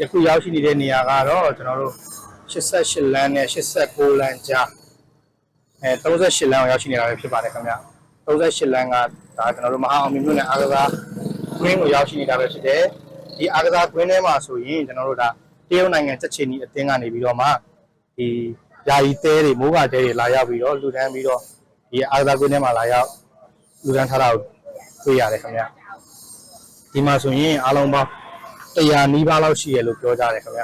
ယခုရောက်ရှိနေတဲ့နေရာကတော့ကျွန်တော်တို့88လမ်းနဲ့89လမ်းကြားအဲ38လမ်းကိုရောက်ရှိနေတာပဲဖြစ်ပါတယ်ခင်ဗျ38လမ်းကဒါကျွန်တော်တို့မဟာအောင်မြင်မြို့နယ်အားကစားကွင်းကိုရောက်ရှိနေတာပဲဖြစ်တယ်ဒီအားကစားကွင်းထဲမှာဆိုရင်ကျွန်တော်တို့ဒါတရုတ်နိုင်ငံချက်ချင်းဒီအသင်းကနေပြီးတော့မှဒီယာယီတဲတွေမိုးကတဲတွေလာရောက်ပြီးတော့လူတန်းပြီးတော့ဒီအားကစားကွင်းထဲမှာလာရောက်လူတန်းထားတာကိုတွေ့ရတယ်ခင်ဗျဒီမှာဆိုရင်အားလုံးပေါင်း 100နီးပါးလောက်ရှိရလို့ပြောကြတယ်ခင်ဗျ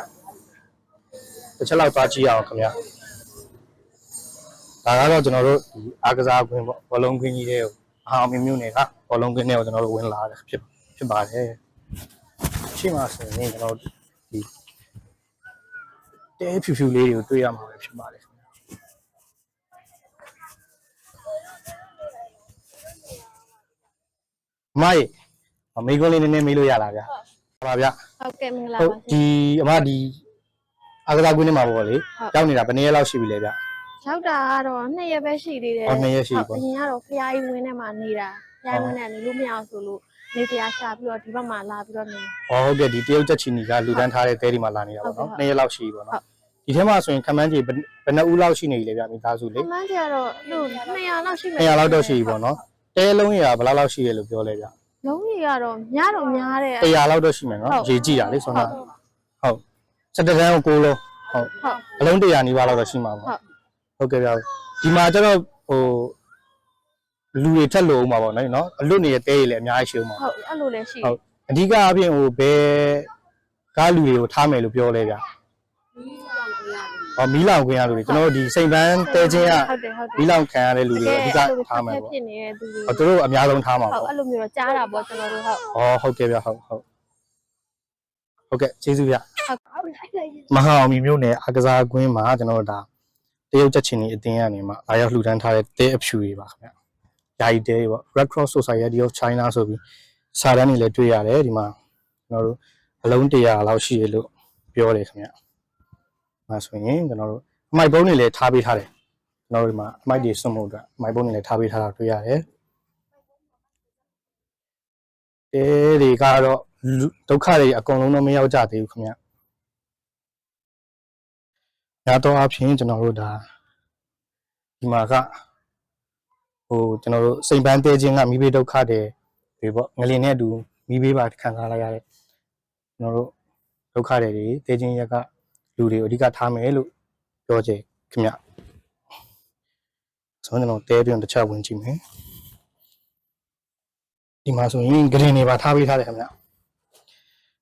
တစ်ချက်လောက်သွားကြည့်အောင်ခင်ဗျဒါကတော့ကျွန်တော်တို့ဒီအားကစားကွင်းပေါ့ဘောလုံးကွင်းကြီးတွေကိုအားအောင်မြင်မြို့နယ်ကဘောလုံးကွင်းတွေကိုကျွန်တော်တို့ဝင်လာတယ်ဖြစ်ဖြစ်ပါတယ်ရှိမှဆိုရင်ကျွန်တော်တို့ဒီတဲဖြူဖြူလေးတွေကိုတွေ့ရမှာပဲဖြစ်ပါတယ်ခင်ဗျအမကြီးအမေကွန်းလေးနည်းနည်းမေးလို့ရလားဗျာဟုတ်ပါ ဗျာဟုတ်ကဲ့မင်္ဂလာဟုတ်ပါရှင်ဒီအမဒီအားကစားကွင်းထဲမှာပေါ့လေဟုတ်ကြောက်နေတာဘယ်နည်းလောက်ရှိပြီလဲဗျရောက်တာကတော့နှစ်ရက်ပဲရှိသေးတယ်အော်နှစ်ရက်ရှိပြီပေါ့ဟုတ်အရင်ကတော့ဖျားကြီးဝင်းထဲမှာနေတာဖျားကြီးဝင်းထဲကနေလို့မရအောင်ဆိုလို့နေတရားရှာပြီးတော့ဒီဘက်မှာလာပြီးတော့နေ။အော်ဟုတ်ကဲ့ဒီတရုတ်ချက်ချီနီကလူတန်းထားတဲ့တဲဒီမှာလာနေတာပေါ့ဟုတ်နော်ကဲ့။နှစ်ရက်လောက်ရှိပြီပေါ့ဟုတ်နော်။ဒီထဲမှာဆိုရင်ခမန်းကြီးဘယ်ဘယ်နှစ်ဦးလောက်ရှိနေပြီလဲဗျမိသားစုလေအမှန်ကျတော့လူ200လောက်ရှိမယ်။200လောက်တော့ရှိပြီပေါ့နော်။တဲလုံးရဘယ်လောက်လောက်ရှိရလို့ပြောလဲဗျ လုံးကြီးကတော့များတော့များတယ်။100လောက်တော့ရှိမယ်နော်ဟုတ်။ရေကြည့်တာလေဆိုဟုတော့တ်ဟုတ်။စက်တန်းကို6လုံးဟုတ်ဟုတ်အလုံး100နီးပါးလောက်တော့ရှိမှာပေါ့ဟုတ်။ဟုတ်ကဲ့ဗျ။ဒီမှာကျတော့ဟိုလူတွေထက်လို့အောင်ပါပေါ့နော်နော်။အလွတ်နေတဲ့တဲတွေလည်းအများကြီးရှိအောင်ပါဟုတ်အဲ့လိုလည်းရှိဟုတ်အဓိကအပြင်ဟိုဘယ်ကားလူတွေကိုထားမယ်လို့ပြောလဲဗျ။ ဟောမီးလောင်ခွင့်ရလူတွေကျွန်တော်တို့ဒီစိန်ပန်းတဲချင်းကဟုတ်တယ်ဟုတ်တယ်မီးလောင်ခံရတဲ့လူတွေအဓိကထားမယ်ပေါ့ဖြစ်နေတဲ့သူတွေ။ဟောသူတို့အများဆုံးထားမှာဟုတ်ပေါ့အဲ့လိုမျိုးတော့ကြားတာပေါ့ကျွန်တော်တို့ဟုတ်။ဩဟုတ်ကဲ့ဗျဟုတ်ဟုတ်။ဟုတ်ကဲ့ကျေးဇူးဗျဟုတ်။မဟာအောင်မီမြို့နယ်အကစားကွင်းမှာကျွန်တော်တို့ဒါတရုတ်ချက်ချင်းကြီးအတင်းကနေမှအားရောက်လှူဒန်းထားတဲ့တဲအဖြူတွေပါခင်ဗျ။ယာယီတဲတွေပေါ့ Red Cross Society of China ဆိုပြီးစာတမ်းတွေလည်းတွေ့ရတယ်ဒီမှာကျွန်တော်တို့အလုံး100လောက်ရှိရလို့ပြောတယ်ခင်ဗျ။ ဒါဆိုရင်ကျွန်တော်တို့အမိုက်ပုံးတွေလည်းထားပေးထားတယ်။ကျွန်တော်တို့ဒီမှာအမိုက်တွေစွန့်မှုအတွက်အမိုက်ပုံးတွေလည်းထားပေးထားတာတွေ့ရတယ်။တဲတွေကတော့လူဒုက္ခတွေအကုန်လုံးတော့မရောက်ကြသေးဘူးခင်ဗျ။ညာတော့အဖြစ်ကျွန်တော်တို့ဒါဒီမှာကဟိုကျွန်တော်တို့စိန်ပန်းတဲခြင်းကမိဘဒုက္ခတွေတွေပေါ့ငလင်နဲ့အတူမိဘပါခံစားလိုက်ရတဲ့ကျွန်တော်တို့ဒုက္ခတွေတွေတဲခြင်းရက်က လူတွေကိုအဓိကထားမယ်လို့ပြောချင်ခင်ဗျဆိုတော့ကျွန်တော်တဲပြန်တစ်ချက်ဝင်ကြည့်မယ်ဒီမှာဆိုရင်ဂရင်တွေပါထားပေးထားတယ်ခင်ဗျ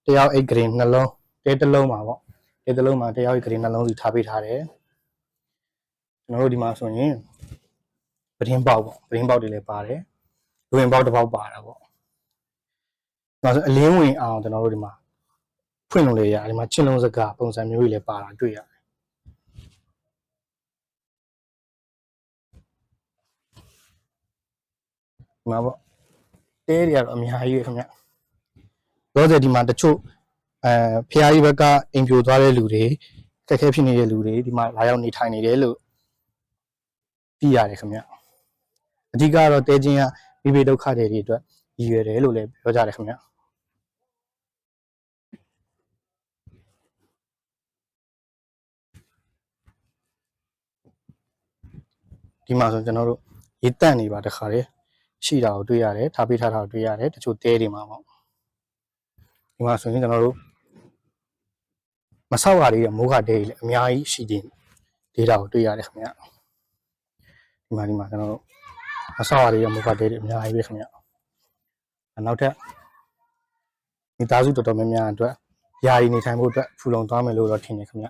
တယောက်အိတ်ဂရင်နှလုံးတဲတစ်လုံးပါပေါ့တဲတစ်လုံးမှာတယောက်အိတ်ဂရင်နှလုံးစီထားပေးထားတယ်ကျွန်တော်တို့ဒီမှာဆိုရင်ပဒင်းပေါက်ပေါ့ပဒင်းပေါက်တွေလည်းပါတယ်လူဝင်ပေါက်တစ်ပေါက်ပါတာပေါ့ဒါဆိုအလင်းဝင်အောင်ကျွန်တော်တို့ဒီမှာ ဖွင့်လို့လေရတယ်ဒီမှာချင်းလုံးစကားပုံစံမျိုးတွေလည်းပါတာတွေ့ရတယ်ဒီမှာပေါ့တဲတွေကတော့အများကြီးပဲခင်ဗျတော့ကြဒီမှာတချို့အဲဖျားကြီးဘက်ကအိမ်ပြိုသွားတဲ့လူတွေခက်ခဲဖြစ်နေတဲ့လူတွေဒီမှာလာရောက်နေထိုင်နေတယ်လို့သိရတယ်ခင်ဗျအဓိကတော့တဲချင်းကမိဘဒုက္ခတွေတွေအတွက်ရည်ရွယ်တယ်လို့လည်းပြောကြတယ်ခင်ဗျ ဒီမှာဆိုကျွန်တော်တို့ရေတန့်နေပါတခါလေရှိတာကိုတွေ့ရတယ်ထားပေးထားတာကိုတွေ့ရတယ်တချို့တဲတွေမှာပေါ့ဒီမှာဆိုရင်ကျွန်တော်တို့မဆောက်ရသေးတဲ့မိုးခတဲတွေလည်းအများကြီးရှိနေဒေတာကိုတွေ့ရတယ်ခင်ဗျဒီမှာဒီမှာကျွန်တော်တို့မဆောက်ရသေးတဲ့မိုးခတဲတွေအများကြီးပဲခင်ဗျနောက်ထပ်မိသားစုတော်တော်များများအတွက်ယာယီနေထိုင်ဖို့အတွက်ဖူလုံသွားမယ်လို့တော့ထင်တယ်ခင်ဗျ